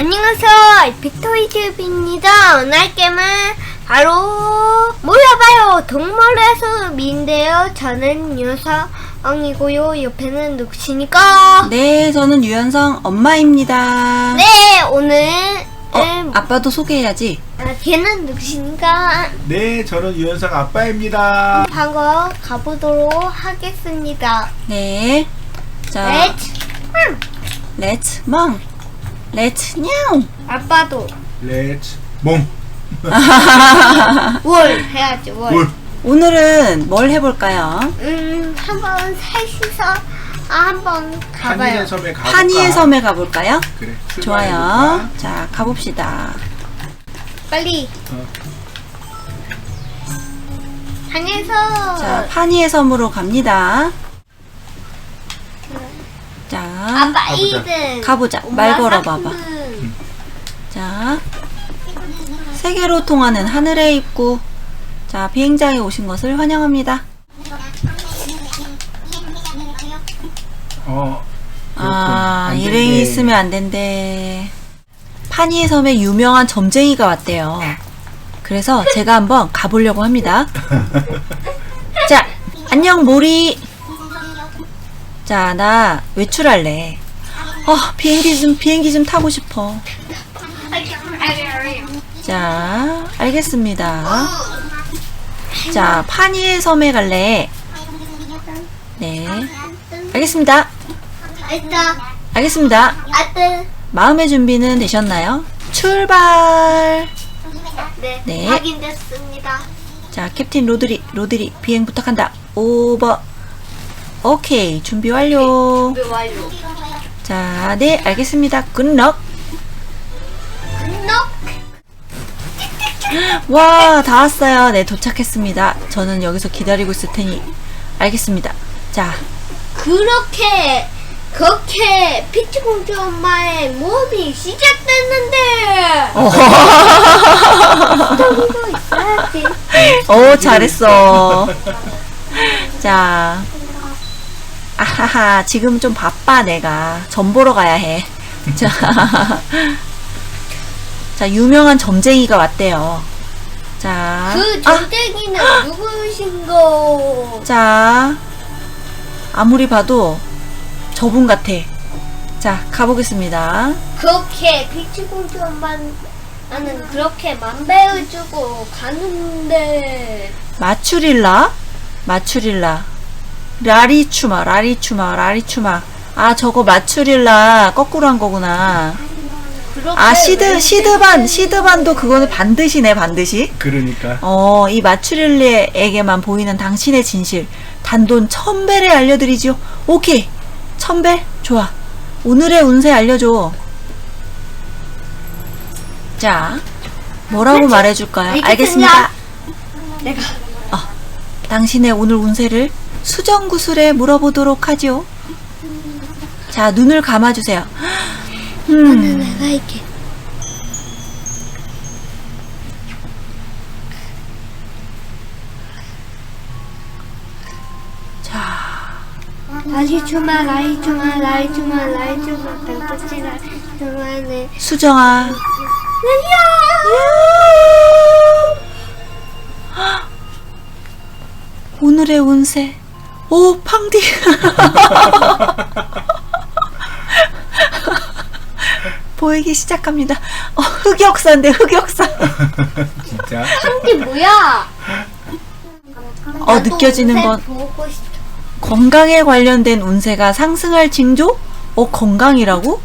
안녕하세요. 빅토이즈입니다. 오늘 게임은 바로 몰라봐요. 동물의 숲인데요. 저는 유성이고요. 옆에는 눅시니까. 네, 저는 유연성 엄마입니다. 네, 오늘 어, 아빠도 소개해야지. 아, 걔는 눅시니까 네, 저는 유현상 아빠입니다. 방어 가보도록 하겠습니다. 네. 자, 렛츠. 음, 렛츠 멍. 렛츠 냐옹. 아빠도 렛츠 몽. 월 해야지 월. 올. 오늘은 뭘 해볼까요? 음, 한번 셋이서 아, 한번 가봐요. 한이의 섬에 가볼까? 파니의 섬에 가볼까요? 그래. 좋아요. 출발해볼까? 자, 가봅시다. 빨리. 어. 방에서 자, 파니의 섬으로 갑니다. 자, 아빠 가보자. 가보자. 말 걸어봐봐. 자, 세계로 통하는 하늘의 입구. 자, 비행장에 오신 것을 환영합니다. 어. 아, 그렇군. 일행이. 있으면 안 된대. 파니의 섬에 유명한 점쟁이가 왔대요. 그래서 제가 한번 가보려고 합니다. 자, 안녕, 모리. 자, 나 외출할래. 어, 비행기 좀, 비행기 좀 타고 싶어. 자, 알겠습니다. 자, 파니의 섬에 갈래. 네. 알겠습니다. 알겠습니다. 마음의 준비는 되셨나요? 출발! 네, 네. 확인됐습니다. 자, 캡틴 로드리, 로드리, 비행 부탁한다. 오버. 오케이, 준비 완료. 준비 완료. 자, 네, 알겠습니다. 굿럭. 넉 와, 다 왔어요. 네, 도착했습니다. 저는 여기서 기다리고 있을 테니, 알겠습니다. 자, 그렇게 그렇게 피치공주 엄마의 모험이 시작됐는데 어, 있어야지. 오, 잘했어. 자, 아하하, 지금 좀 바빠, 내가. 점 보러 가야 해. 자, 자, 유명한 점쟁이가 왔대요. 자, 그 아, 전쟁이는 누구신고? 자, 아무리 봐도 저분 같아. 자, 가보겠습니다. 그렇게 피치공주 엄마는 그렇게 만배을 주고 가는데 마추릴라? 마추릴라. 라리추마, 라리추마, 라리추마. 아, 저거 마추릴라 거꾸로 한 거구나. 아, 시드, 왜 시드반, 시드반도 그거는 반드시네, 반드시. 그러니까. 어, 이 마추릴레에게만 보이는 당신의 진실. 단돈 천벨에 알려드리지요. 오케이. 천벨? 좋아. 오늘의 운세 알려줘. 자, 뭐라고 말해줄까요? 알겠습니다. 알겠습니다. 내가 당신의 오늘 운세를 수정구슬에 물어보도록 하죠. 자, 눈을 감아주세요. 음, 내가 라이 주마 라이 주마 라이 주마 수정아. 오늘의 운세. 오, 팡디. 보이기 시작합니다. 어, 흑역사인데, 흑역사. 진짜. 이게 뭐야? 어, 느껴지는 건 보고. 건강에 관련된 운세가 상승할 징조? 어, 건강이라고?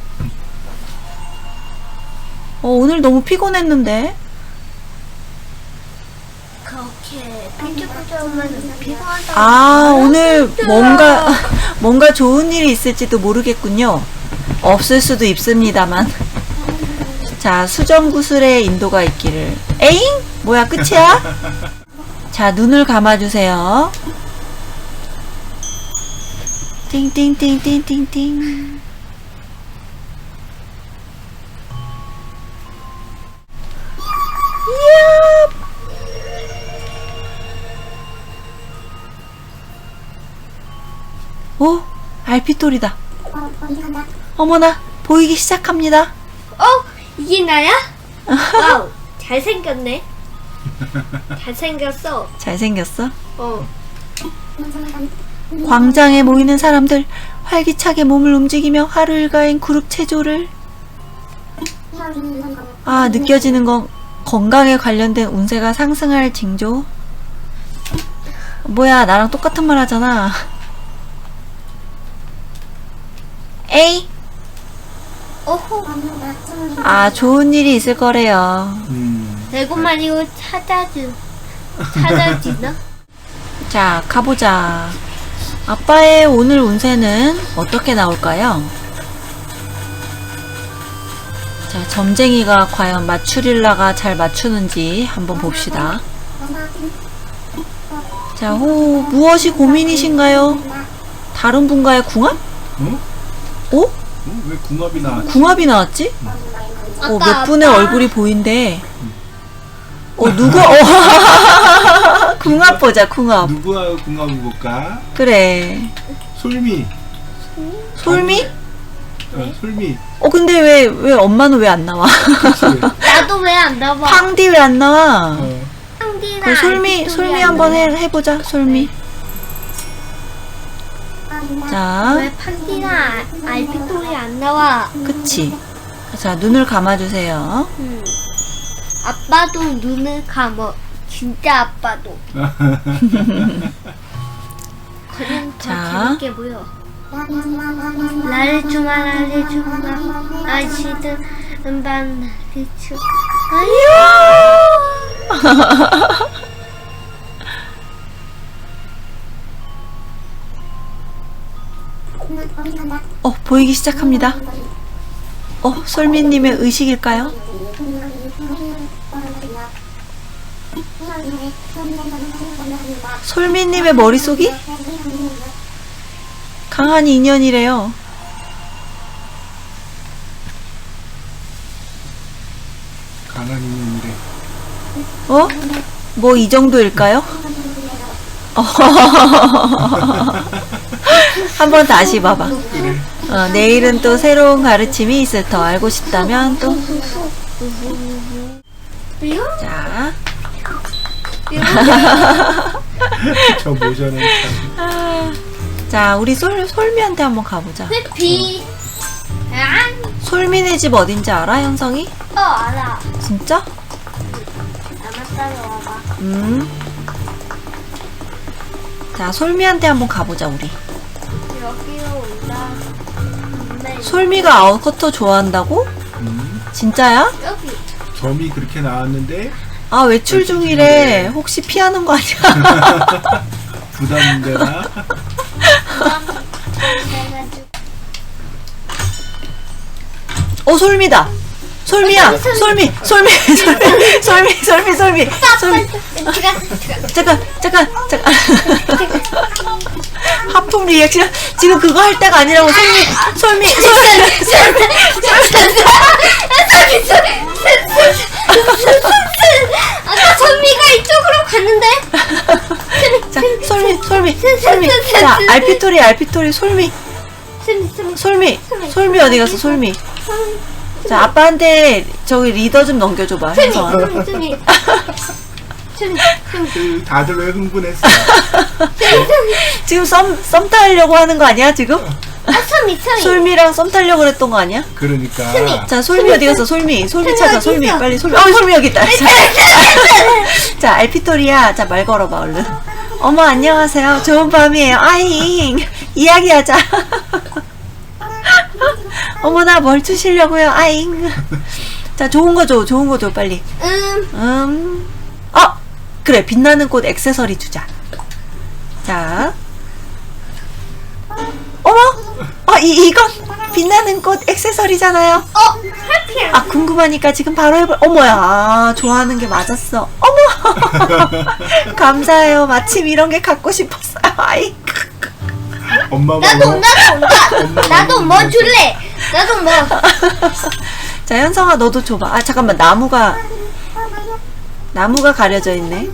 어, 오늘 너무 피곤했는데. 아, 오늘 뭔가, 뭔가 좋은 일이 있을지도 모르겠군요. 없을 수도 있습니다만. 자, 수정구슬의 인도가 있기를. 에잉? 뭐야, 끝이야? 자, 눈을 감아주세요. 띵띵띵띵띵띵. 오, 알피돌이다. 어머나, 보이기 시작합니다. 어, 이게 나야? 와우, 잘생겼네. 잘생겼어. 잘생겼어? 어. 광장에 모이는 사람들 활기차게 몸을 움직이며 하루 일과인 그룹 체조를 아 느껴지는 건 건강에 관련된 운세가 상승할 징조 뭐야 나랑 똑같은 말 하잖아 에이 오호. 아 좋은 일이 있을 거래요 음. 배고만 이거 찾아주. 찾아주나? 자 가보자 아빠의 오늘 운세는 어떻게 나올까요? 자 점쟁이가 과연 맞추릴라가 잘 맞추는지 한번 봅시다 자, 호, 무엇이 고민이신가요? 다른 분과의 궁합? 어? 오? 어? 왜 궁합이 나왔지? 궁합이 나왔지? 어, 몇 분의 아빠. 얼굴이 보인대. 어, 누구? 어, 궁합 보자, 궁합. 누구와 궁합을 볼까? 그래. 솔미. 솔미? 어, 솔미. 어, 근데 왜, 왜 엄마는 왜 안 나와? 그치? 나도 왜 안 나와? 팡디 왜 안 나와? 어. 그 솔미, 솔미 안 한번. 해, 해보자, 솔미. 자, 왜 팡디나 알피토리 안 나와? 그치. 자, 눈을 감아주세요. 음. 아빠도 눈을 감어. 진짜 아빠도. 그냥 더 자. 재밌게 보여. 나를 주마 나를 주마 아시든 음반 나를 주 어, 보이기 시작합니다. 어, 솔미님의 의식일까요? 솔미님의 머릿속이 강한 인연이래요. 강한 인연이래. 어? 뭐 이 정도일까요? 어. 한번 다시 봐봐. 그래. 어, 내일은 또 새로운 가르침이 있을 터 알고 싶다면 또 자. 저 모션은 참. 자, 우리 솔, 솔미한테 한번 가보자. 비 안? 솔미네 집 어딘지 알아, 현성이? 어 알아 진짜? 나만 따라와봐 음. 자, 솔미한테 한번 가보자, 우리. 여기로 온다 네, 솔미가 아웃커터 좋아한다고? 음. 진짜야? 여기 점이 그렇게 나왔는데 아, 외출 중이래. 혹시 피하는 거 아니야? 부담되나? 어, 솔미다. 솔미야. 솔미, 솔미, 솔미, 솔미, 솔미, 솔미. 솔미. 잠깐, 잠깐, 잠깐. 하품 리액션. 지금 그거 할 때가 아니라고, 솔미, 솔미, 솔미. 아까 선미가 이쪽으로 갔는데 자, 솔미, 솔미, 솔미. 자, 알피토리, 알피토리, 솔미, 솔미, 솔미 어디 갔어, 솔미. 자, 아빠한테 저기 리더 좀 넘겨줘봐. 선미 선미 선미 그 다들 왜 흥분했어? 지금 썸, 썸 타려고 하는 거 아니야, 지금? 아 선미 선미 솔미랑 썸 타려고 그랬던 거 아니야? 그러니까 자, 솔미 어디 갔어? 솔미. 솔미 찾아, 솔미. 있어? 빨리 솔미. 어, 솔미 여기 있다. 자, 자, 알피토리야. 자, 말 걸어봐, 얼른. 어머, 안녕하세요. 좋은 밤이에요. 아잉. 이야기하자. 어머나, 뭘 주시려고요? 아잉. 자, 좋은 거 줘, 좋은 거 줘, 빨리. 음 음. 어! 그래, 빛나는 꽃 액세서리 주자. 자. 어머! 어, 이, 이건 빛나는 꽃 액세서리잖아요. 어, 해피야. 아 궁금하니까 지금 바로 해볼 어머야 아, 좋아하는 게 맞았어 어머 감사해요 마침 이런 게 갖고 싶었어요 아이 엄마가 나도 뭐- 나도 나도 나도 뭐 줄래? 나도 뭐 자 현성아 너도 줘봐 아 잠깐만 나무가 나무가 가려져 있네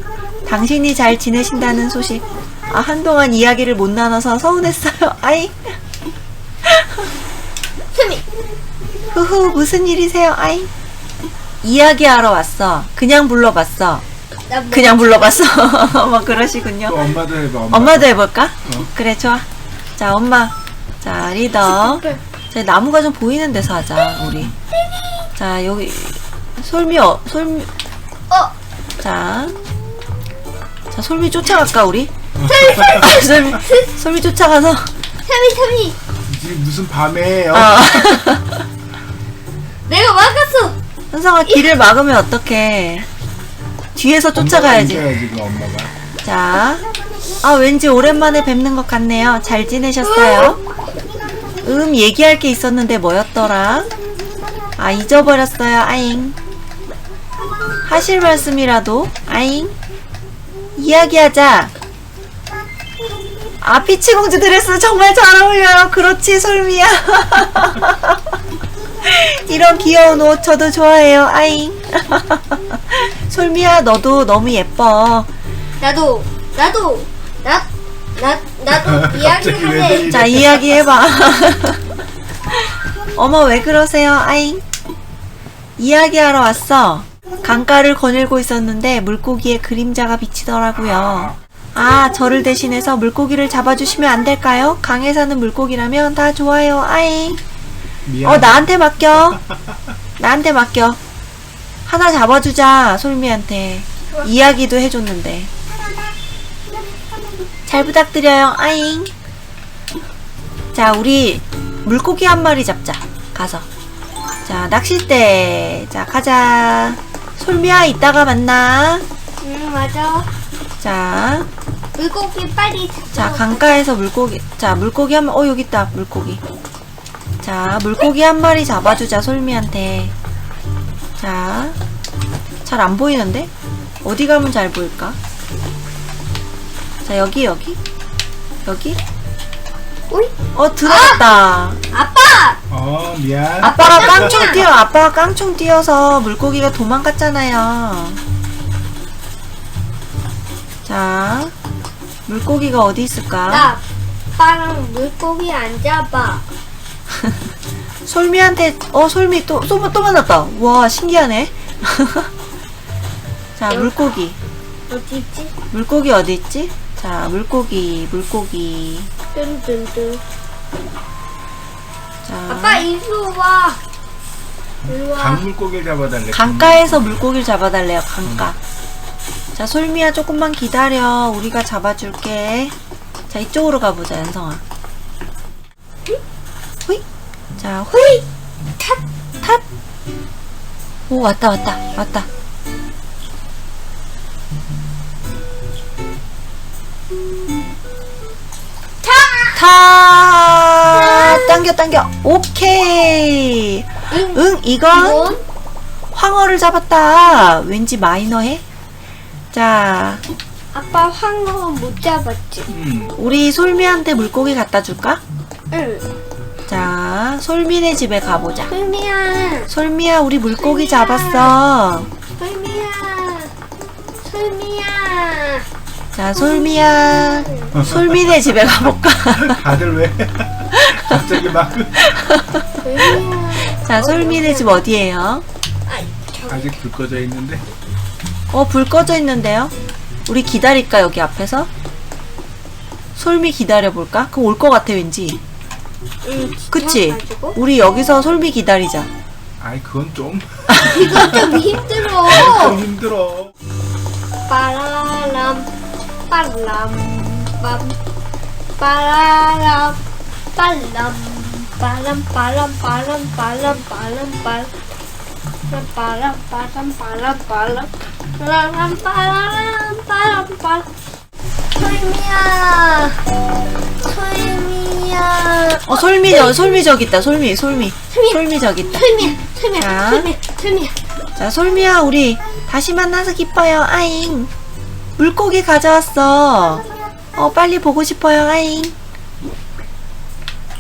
당신이 잘 지내신다는 소식 아 한동안 이야기를 못 나눠서 서운했어요 아이 선미 후후 무슨 일이세요 아이 이야기하러 왔어. 그냥 불러봤어. 나 뭐- 그냥 불러봤어. 뭐 그러시군요. 또 엄마도 해봐. 엄마. 엄마도 해볼까? 어. 그래 좋아. 자 엄마. 자 리더. 자 나무가 좀 보이는 데서 하자 우리. 자 여기 솔미 어 솔미. 어 자. 자 솔미 쫓아갈까 우리? 솔미 솔미 쫓아가서. 태미 태미 지금 무슨 밤에요? 어. 내가 막았어 현성아 길을 막으면 어떡해. 뒤에서 쫓아가야지. 엄마가. 자. 아, 왠지 오랜만에 뵙는 것 같네요. 잘 지내셨어요? 음, 얘기할 게 있었는데 뭐였더라? 아, 잊어버렸어요. 아잉. 하실 말씀이라도? 아잉. 이야기하자. 아, 피치공주 드레스 정말 잘 어울려요. 그렇지, 솔미야. 이런 귀여운 옷 저도 좋아해요. 아잉. 솔미야, 너도 너무 예뻐. 나도 나도 나 나 나도 이야기할래? 자, 이야기해봐. 어머, 왜 그러세요, 아잉? 이야기하러 왔어. 강가를 거닐고 있었는데 물고기의 그림자가 비치더라고요. 아, 저를 대신해서 물고기를 잡아주시면 안 될까요? 강에 사는 물고기라면 다 좋아요, 아잉. 미안. 어, 나한테 맡겨. 나한테 맡겨. 하나 잡아주자, 솔미한테. 이야기도 해줬는데. 잘 부탁드려요, 아잉. 자, 우리 물고기 한 마리 잡자. 가서. 자, 낚싯대. 자, 가자. 솔미야, 이따가 만나. 응 맞아 자, 물고기 빨리 자, 강가에서 물고기. 자, 물고기 한, 어, 여기 있다, 물고기. 자, 물고기 한 마리 잡아주자, 솔미한테. 자, 잘 안 보이는데? 어디 가면 잘 보일까? 자, 여기, 여기. 여기? 오이? 어, 들어갔다. 아빠! 어, 미안. 아빠가 깡총 뛰어, 아빠가 깡총 뛰어서 물고기가 도망갔잖아요. 자, 물고기가 어디 있을까? 나 아빠랑 물고기 안 잡아 솔미한테 어 솔미 또 또, 또 만났다. 와 신기하네. 자 물고기. 어디 있지? 물고기 어디 있지? 자 물고기 물고기 뚠뚠뚠. 자. 아빠 이리로 와. 이리 와. 강물고기를 잡아달래. 강가에서 물고기를 잡아달래요 강가. 자 솔미야 조금만 기다려. 우리가 잡아줄게. 자 이쪽으로 가보자 연성아. 호이 자 호이 탓 탓 오 왔다 왔다 왔다 타 당겨 당겨 오케이 응 응 이건 이건 황어를 잡았다. 왠지 마이너해? 자, 아빠 황어 못 잡았지 음. 우리 솔미한테 물고기 갖다 줄까? 응 자, 솔미네 집에 가보자. 솔미야 솔미야, 우리 물고기 잡았어. 자, 솔미야. 솔미네 집에 가볼까? 다들 왜? 갑자기 막 솔미야 자, 솔미네 집 어디예요? 아직 불 꺼져 있는데. 어, 불 꺼져 있는데요? 우리 기다릴까, 여기 앞에서? 솔미 기다려볼까? 그럼 올 것 같아, 왠지. 응 그치? 우리 여기서 솔미 기다리자. 아이 그건 좀, 이거 좀 힘들어 좀 힘들어. 빠라람 빠람 빰 빠라람 빠람 빠람 빠람 빠람 빠람 빠람 빠람 빠람 빠람 빠람 빠람 빠람 빠람 빠람 빠람 솔미야 솔미야 어, 솔미, 저, 솔미 저기 있다, 솔미, 솔미. 솔미. 솔미 저기 있다. 솔미야 자. 솔미야 솔미야 자, 솔미야, 우리 다시 만나서 기뻐요, 아잉. 물고기 가져왔어. 어, 빨리 보고 싶어요, 아잉.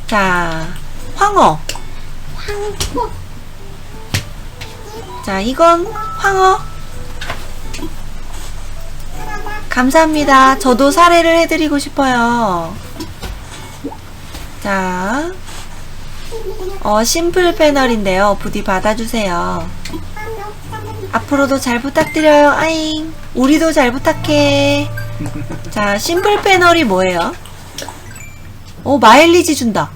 자, 황어. 황포 자, 이건 황어. 감사합니다. 저도 사례를 해드리고 싶어요. 자, 어, 심플 패널인데요. 부디 받아주세요. 앞으로도 잘 부탁드려요. 아잉. 우리도 잘 부탁해. 자, 심플 패널이 뭐예요? 오, 마일리지 준다.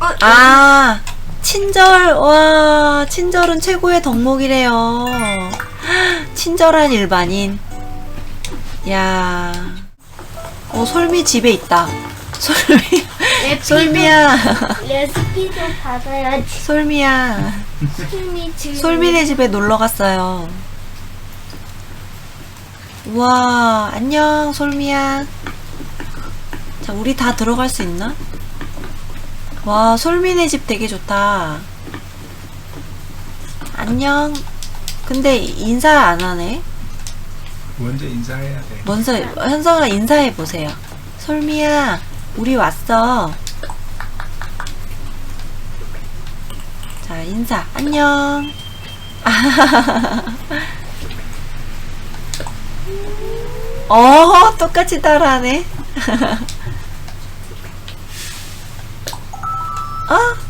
어, 아, 친절. 와, 친절은 최고의 덕목이래요. 친절한 일반인. 야. 어, 솔미 집에 있다. 솔미. 솔미야. 레시피도 받아야지. 솔미야. 솔미 솔미네 집에 놀러 갔어요. 우와, 안녕, 솔미야. 자, 우리 다 들어갈 수 있나? 와, 솔미네 집 되게 좋다. 안녕. 근데 인사 안 하네? 먼저 인사해야 돼. 먼저, 현성아 인사해 보세요. 솔미야, 우리 왔어. 자, 인사. 안녕. 어, 똑같이 따라하네. 아,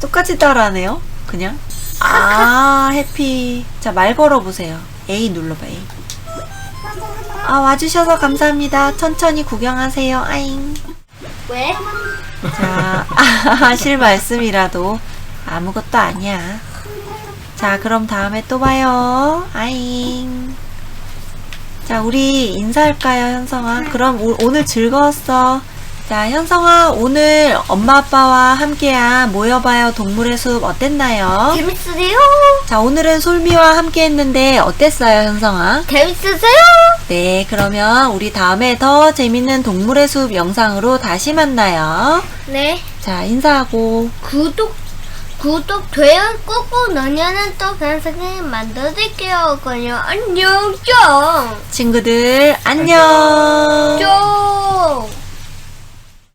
똑같이 따라하네요. 그냥. 아, 해피. 자, 말 걸어보세요. A 눌러봐, A. 아, 와주셔서 감사합니다. 천천히 구경하세요. 아잉. 왜? 자, 아, 하실 말씀이라도 아무것도 아니야. 자, 그럼 다음에 또 봐요. 아잉. 자, 우리 인사할까요, 현성아? 그럼 오, 오늘 즐거웠어. 자, 현성아, 오늘 엄마 아빠와 함께한 모여봐요 동물의 숲 어땠나요? 재밌으세요? 자, 오늘은 솔미와 함께 했는데 어땠어요, 현성아? 재밌으세요? 네, 그러면 우리 다음에 더 재밌는 동물의 숲 영상으로 다시 만나요. 네. 자, 인사하고. 구독 구독 돼요 꾹꾹 누르면 또 변상을 만들어드릴게요. 그냥 안녕 뿅. 친구들, 안녕!